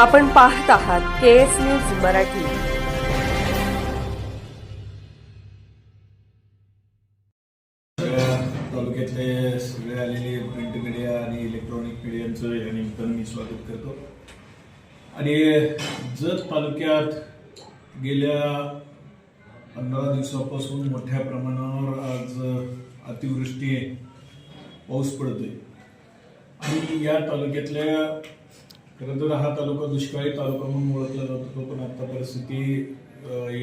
आपण पाहत आहात के एस न्यूज मराठी. सगळ्या तालुक्यातले सगळे आलेले प्रिंट मीडिया आणि इलेक्ट्रॉनिक मीडियांचं या निमित्तानं मी स्वागत करतो. आणि जत तालुक्यात गेल्या पंधरा दिवसापासून मोठ्या प्रमाणावर आज अतिवृष्टी पाऊस पडतोय. आणि या तालुक्यातल्या खरं हा तालुका दुष्काळी तालुका म्हणून ओळखला जातो पण आता परिस्थिती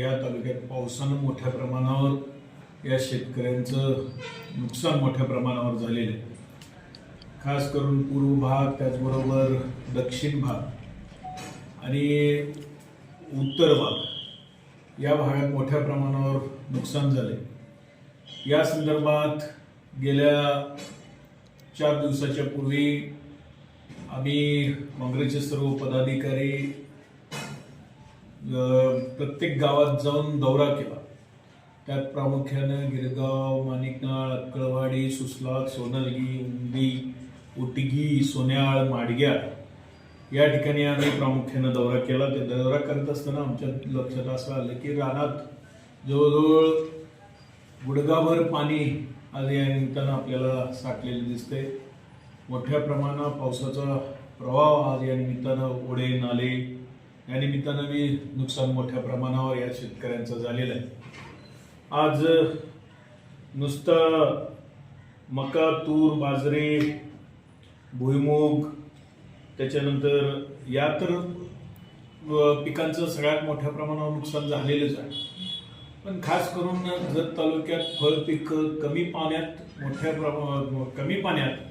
या तालुक्यात पावसानं मोठ्या प्रमाणावर या शेतकऱ्यांचं नुकसान मोठ्या प्रमाणावर झालेलं आहे. खास करून पूर्व भाग त्याचबरोबर दक्षिण भाग आणि उत्तर भाग या भागात मोठ्या प्रमाणावर नुकसान झाले या संदर्भात गेल्या चार दिवसाच्या पूर्वी आम्ही काँग्रेसचे सर्व पदाधिकारी प्रत्येक गावात जाऊन दौरा केला. त्यात प्रामुख्यानं गिरगाव माणिकनाळ अक्कळवाडी सुसलाद सोनलगी उंदी उटगी सोन्याळ माडग्या या ठिकाणी आम्ही प्रामुख्यानं दौरा केला. ते दौरा करत असताना आमच्या लक्षात असं आलं की रानात जवळजवळ गुडगाभर पाणी आज या निमित्तानं आपल्याला साठलेलं दिसतंय. मोठ्या प्रमाणात पावसाचा प्रवाह आज या निमित्तानं ओढे नाले या निमित्तानं बी नुकसान मोठ्या प्रमाणावर या शेतकऱ्यांचं झालेलं आहे. आज नुसतं मका तूर बाजरी भुईमूग त्याच्यानंतर या तर पिकांचं सगळ्यात मोठ्या प्रमाणावर नुकसान झालेलंच आहे. पण खास करून जत तालुक्यात फळ पिकं कमी पाण्यात मोठ्या प्रमा कमी पाण्यात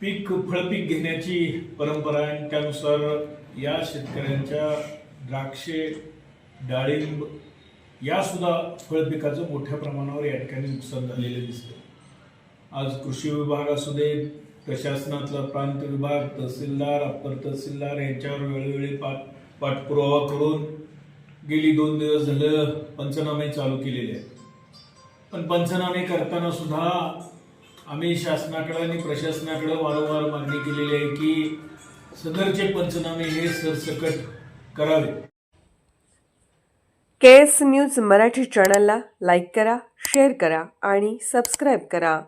पीक फळपीक घेण्याची परंपरा आहे. आणि त्यानुसार या शेतकऱ्यांच्या द्राक्षे डाळिंब यासुद्धा फळपिकाचं मोठ्या प्रमाणावर या ठिकाणी नुकसान झालेलं दिसतं आज कृषी विभाग असू दे प्रशासनातला प्रांत विभाग तहसीलदार अप्पर तहसीलदार यांच्यावर वेळोवेळी पाठ पाठपुरावा करून गेली दोन दिवस झालं पंचनामे चालू केलेले आहेत. पण पंचनामे करताना सुद्धा आम्ही शासनाकडे आणि प्रशासनाकडे वारंवार मागणी केलेली आहे की सदरचे पंचनामे हे सरसकट करावे. के एस न्यूज मराठी चॅनलला लाईक करा शेअर करा आणि सबस्क्राईब करा.